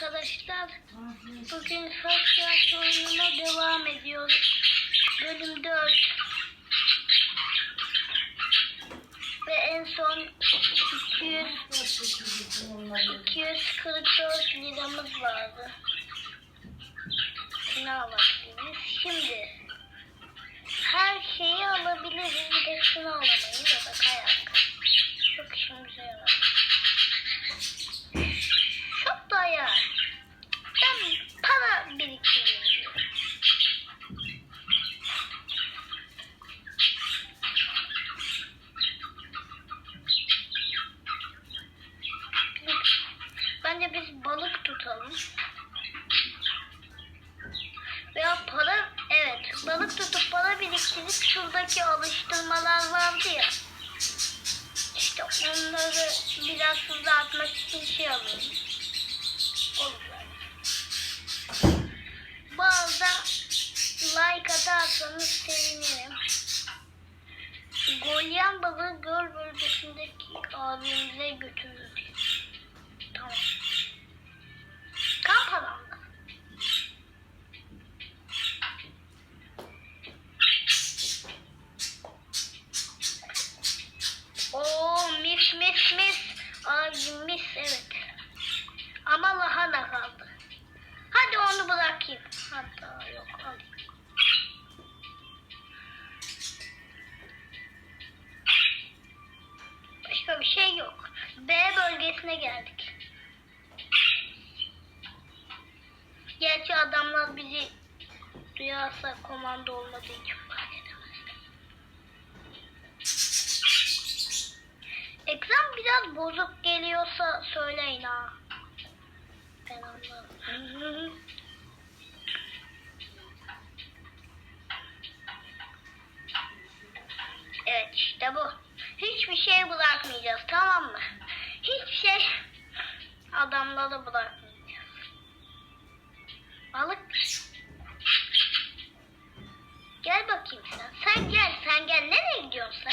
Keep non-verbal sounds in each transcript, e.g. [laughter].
arkadaşlar. Bugün sosyal sorununa devam ediyoruz. Bölüm 4. Ve en son 200, 244 liramız vardı. Ne alabiliriz? Şimdi her şeyi alabiliriz. Bir de şunu alamayız. O da kayak. Çok işimize yarar. Çok da. Ama birikti. Ekran biraz bozuk geliyorsa söyleyin ha. Ben anlarım. evet işte bu. Hiçbir şey bırakmayacağız tamam mı? Hiçbir şey adamları bırak. olsa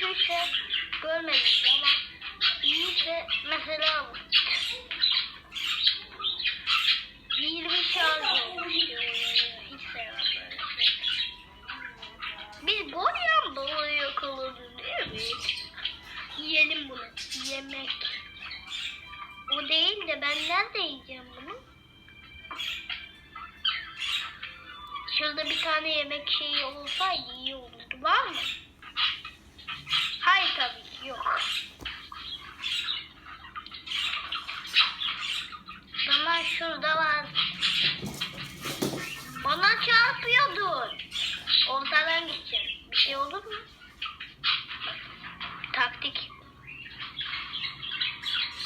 kimse görmemiş ama iyi de mesela bu. 20 şarj Hiç sevmem böyle şey. Biz Boryan değil mi? Yiyelim bunu. Yemek. O değil de ben nerede yiyeceğim bunu? Şurada bir tane yemek şeyi olsaydı iyi olurdu. Var mı? Hayır tabii ki yok. Ama şurada var. Bana çarpıyordun. Ortadan gideceğim. Bir şey olur mu? Taktik.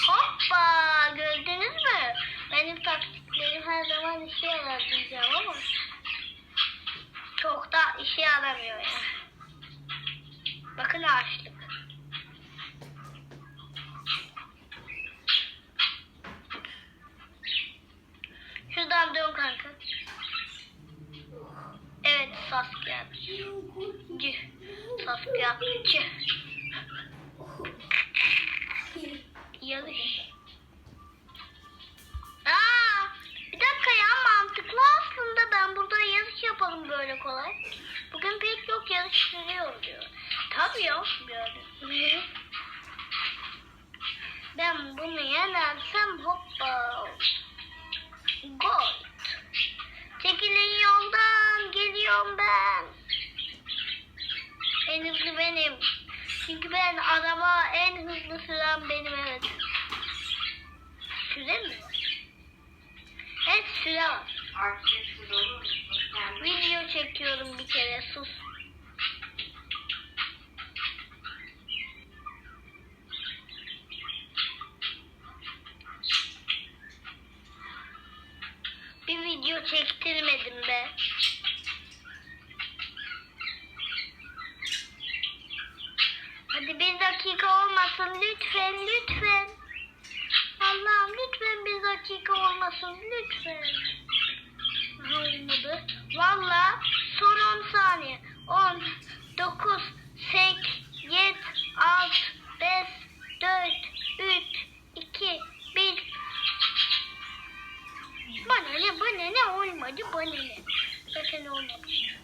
Hoppa gördünüz mü? Benim taktiklerim her zaman işe yarar diyeceğim ama çok da işe yaramıyor ya. Bakın ağaçlık. Cih. Yarış. Aa, bir dakika ya mantıklı aslında ben burada yarış yapalım böyle kolay. Bugün pek çok yarış sürüyor diyor. Tabii ya. Ben bunu yenersem hoppa. Gol. Çekilin yoldan geliyorum ben. En hızlı benim. Çünkü ben araba en hızlı süren benim evet. Süre mi? Evet süre Video çekiyorum bir kere sus. Bir video çektirmedim be. Hadi bir dakika olmasın lütfen lütfen. Allah'ım lütfen bir dakika olmasın lütfen. Olmadı. Valla son 10 saniye. 10, 9, 8, 7, 6, 5, 4, 3, 2, 1. Bana ne bana bana ne. Zaten olmamış.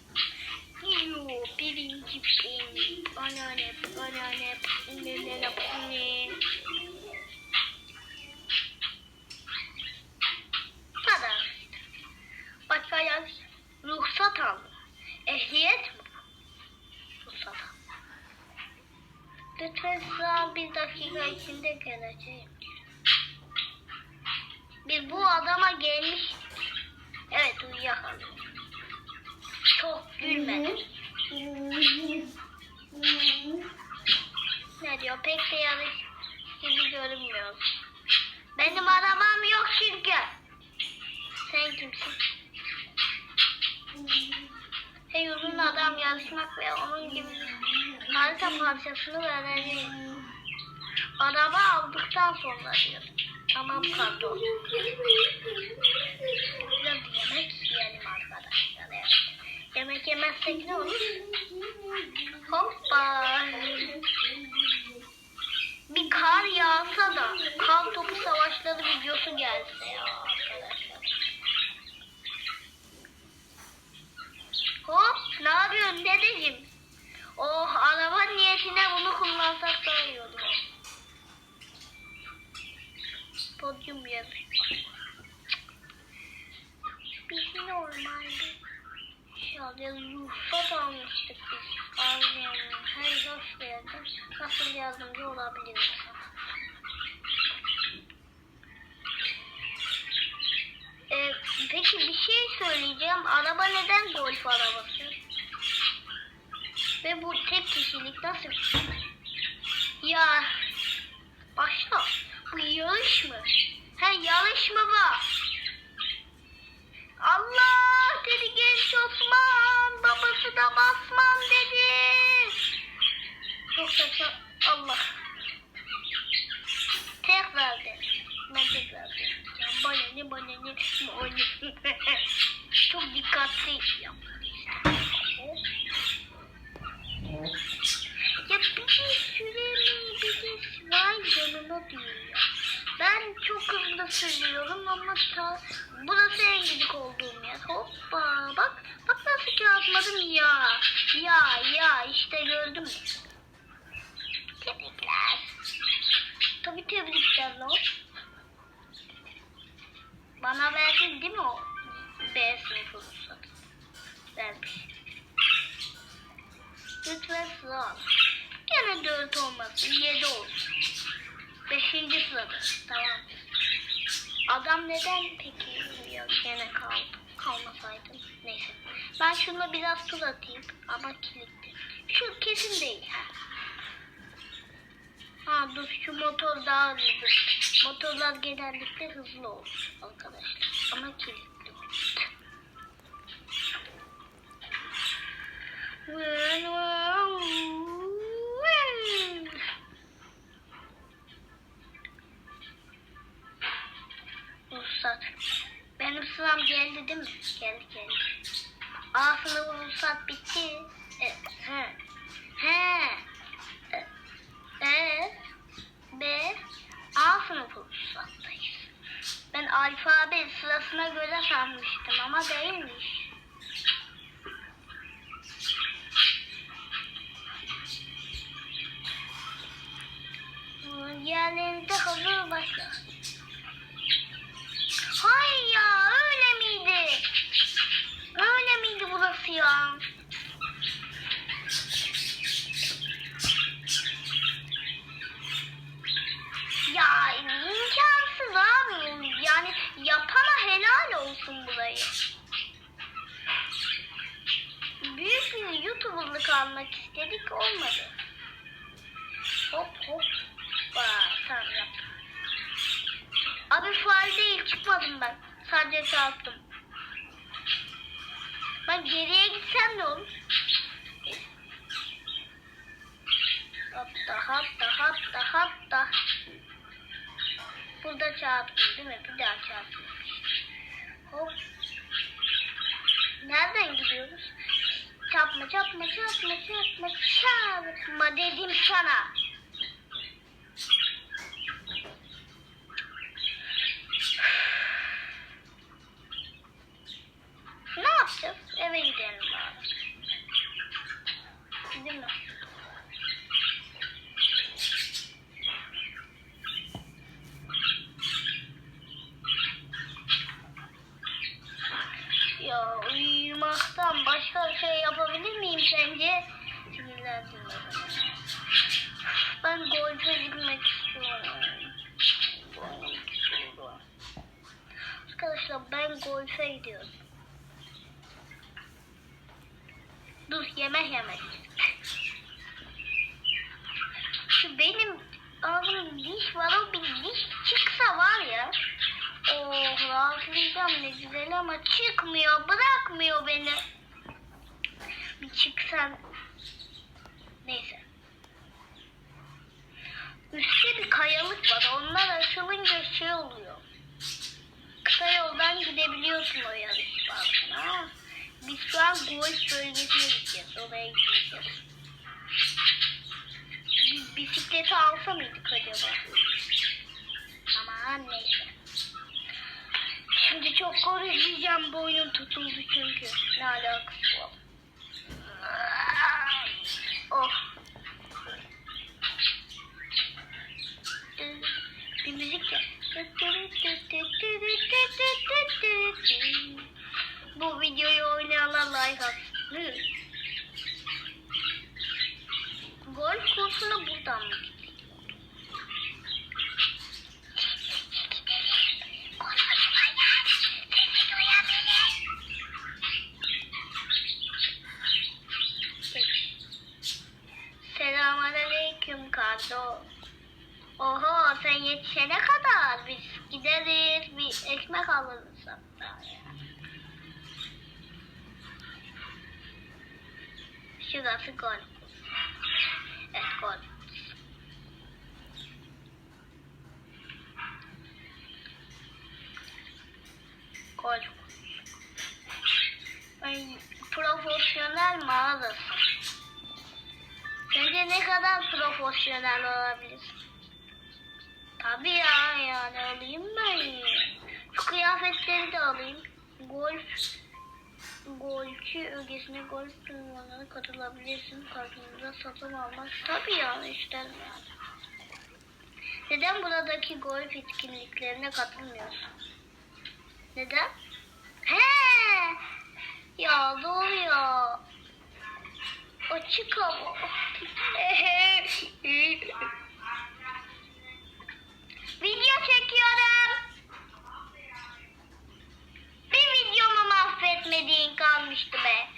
Yo birinci benim. Bana ne bana ne ne ne ne ne. Kadar. Başka yaz ruhsat aldım. Ehliyet mi? Ruhsat aldım. Lütfen sıra bir dakika içinde geleceğim. Biz bu adama gelmiş. Uyuyakaldım. Çok gülmedim. Ne diyor? Pek de yarış gibi görünmüyor. Benim arabam yok çünkü. Sen kimsin? Hey uzun adam yarışmak ve onun gibi harita parçasını verelim. Araba aldıktan sonra diyor. Tamam pardon. Biraz yemek yiyelim arkadaşlar. Evet. Yemek yemezsek ne olur? Hoppa. Bir kar yağsa da kar topu savaşları videosu gelse ya arkadaşlar. Hop ne yapıyorsun dedeciğim? Oh araba niyetine bunu kullansak daha iyi olur. Podyum yarışması. Biz normalde şöyle ruhsat almıştık biz. Ağlayanın her hoş geldin. Nasıl yardımcı olabilirim sana? Ee, peki bir şey söyleyeceğim. Araba neden golf arabası? Ve bu tek kişilik nasıl? Ya başla. Bu yarış mı? Ha yarış mı var? Allah dedi genç Da basmam dedi. Çok saçma. Allah. Tekrar de. Ben tekrar de. Bana ne bana ne. [laughs] Çok dikkatli yap. Ya bir de süremi bir de vay canına diyor. çok hızlı sürüyorum ama ta, burası en gıcık olduğum yer. Hoppa bak bak nasıl kağıtmadım ya. Ya ya işte gördün mü? Tebrikler. Tabii tebrikler lan. Bana verdin değil mi o B sınıfı ruhsatı? Vermiş. Lütfen sıra al. Gene dört olmasın, yedi olsun. Beşinci sırada. Tamam. Adam neden peki ya gene kaldı? Kalmasaydı. Neyse. Ben şuna biraz tuz atayım ama kilitli. Şu kesin değil. Ha. Ha dur şu motor daha hızlıdır. Motorlar genellikle hızlı olur arkadaşlar. Ama kilitli. Vın vın. Ruhsat. Benim sıram geldi değil mi? Geldi geldi. A sınıfı ruhsat bitti. E, he. He. E, e, B. A sınıfı ruhsattayız. Ben alfabe sırasına göre sanmıştım ama değilmiş. Yerlerinde hazır başla. Hayır ya öyle miydi? Öyle miydi burası ya? Ya imkansız abi. Yani yapana helal olsun burayı. Büyük bir YouTuber'lık almak istedik olmadı. Hop hop. Vay, tamam. Abi faal değil çıkmadım ben. Sadece çarptım. Ben geriye gitsem ne olur? Hatta hatta hatta hatta. Burada çarptım değil mi? Bir daha çarptım. Nereden gidiyoruz? Çarpma çarpma çarpma çarpma çarpma dedim sana. Ne yapacağız? Eve gidelim bari. Değil mi? Ya uyumaktan başka bir şey yapabilir miyim sence? Sinirlendim ben. Ben golfe gitmek istiyorum. Oynamak istiyorum. Arkadaşlar ben golfe gidiyorum. Dur yemek. Şu benim ağzım diş var o bir diş çıksa var ya. Oh rahatlayacağım ne güzel ama çıkmıyor bırakmıyor beni. Bir çıksan. Neyse. Üstte bir kayalık var. Onlar açılınca şey oluyor. Kısa yoldan gidebiliyorsun o yarış parkına. Biz şu an golf bölgesine gideceğiz. Oraya gideceğiz. Biz bisikleti alsa mıydık acaba? Aman neyse. Şimdi çok konuşmayacağım. Boynum tutuldu çünkü. Ne alakası var? Oh. Bir müzik de. Bu videoyu oynayanlar like atsın. Golf kursuna buradan mı gittik? Selamünaleyküm Kardo. Oho sen yetişene kadar biz gideriz bir ekmek alırız hatta ya. Şurası gol. Evet gol. Gol. Ay, profesyonel mağazası. Sence ne kadar profesyonel olabilir? Tabii ya yani alayım ben. Şu kıyafetleri de alayım. Golf golfçü ögesine golf turnuvalarına katılabilirsin. Kartınıza satın almak. Tabii yani isterim yani. Neden buradaki golf etkinliklerine katılmıyorsun? Neden? He! Ya doğru ya. Açık hava. [laughs] Video çekiyorum. Bir videomu mahvetmediğin kalmıştı be.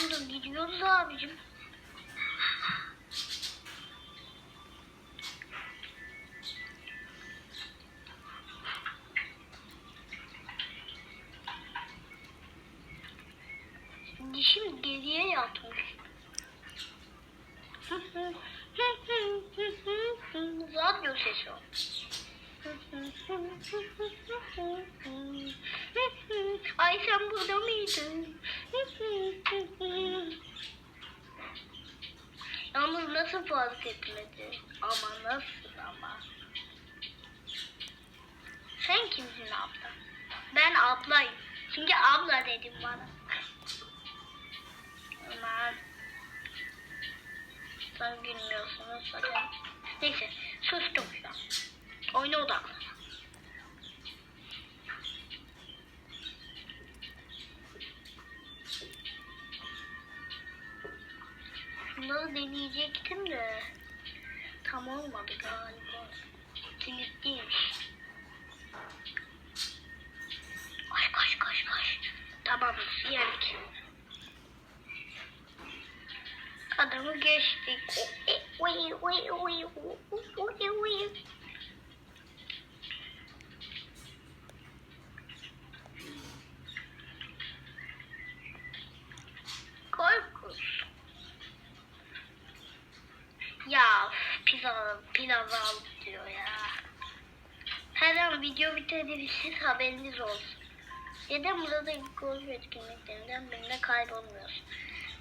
Tamamdır gidiyoruz abicim. Dişim geriye yatmış. Radyo sesi o. Ay sen burada mıydın? Yalnız nasıl fark etmedi? Ama nasıl ama? Sen kimsin abla? Ben ablayım. Çünkü abla dedim bana. Aman. Sen gülmüyorsunuz zaten. Neyse sustum şu an. Oyuna odaklan. Şunları deneyecektim de tam olmadı galiba. Kilitliymiş. Koş koş koş koş. Tamam yendik. Adamı geçtik. Uy uy uy uy uy. Korkunç. Ya pilav al diyor ya. Her an video bitebilirsiniz haberiniz olsun. Neden burada golf etkinliklerinden birine kaybolmuyorsun?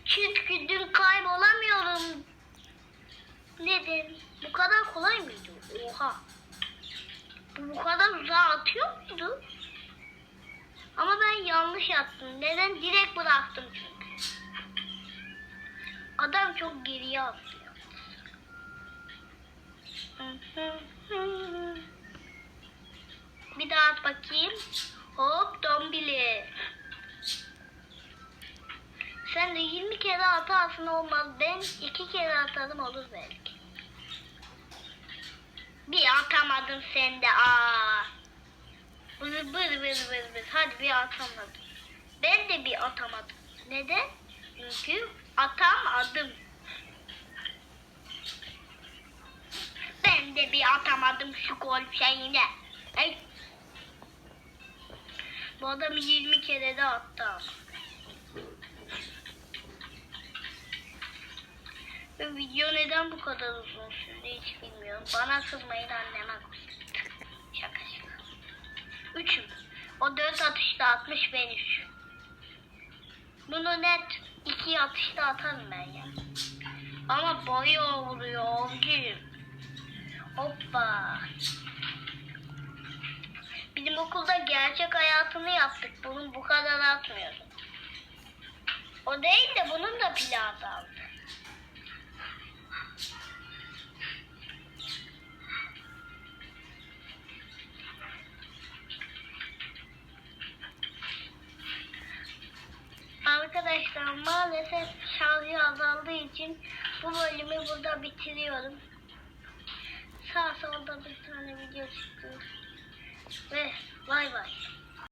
Çünkü dün kaybolamıyorum. Neden? Bu kadar kolay mıydı? Oha. Bu bu kadar uzağa atıyor muydu? Ama ben yanlış attım. Neden? Direkt bıraktım çünkü. Adam çok geriye atlıyor. Bir daha at bakayım. Hop dombili. Sen de 20 kere atarsın olmaz. Ben iki kere atarım olur belki. Bir atamadın sen de. Aa. Bır bır bır bır bır. Hadi bir atamadın. Ben de bir atamadım. Neden? Çünkü atamadım. Ben de bir atamadım şu gol şeyine. Ey. Bu adam 20 kere de attı. Ve video neden bu kadar uzun sürdü hiç bilmiyorum. Bana kızmayın anneme kızın. Şaka şaka. Üçüm. O dört atışta atmış ben üç. Bunu net iki atışta atarım ben ya. Ama bayağı vuruyor. Hoppa. Bizim okulda gerçek hayatını yaptık. Bunun bu kadar atmıyordum. O değil de bunun da azaldı. Arkadaşlar maalesef şarjı azaldığı için bu bölümü burada bitiriyorum. Sağ solda bir tane video çıktı. Ve bay bay.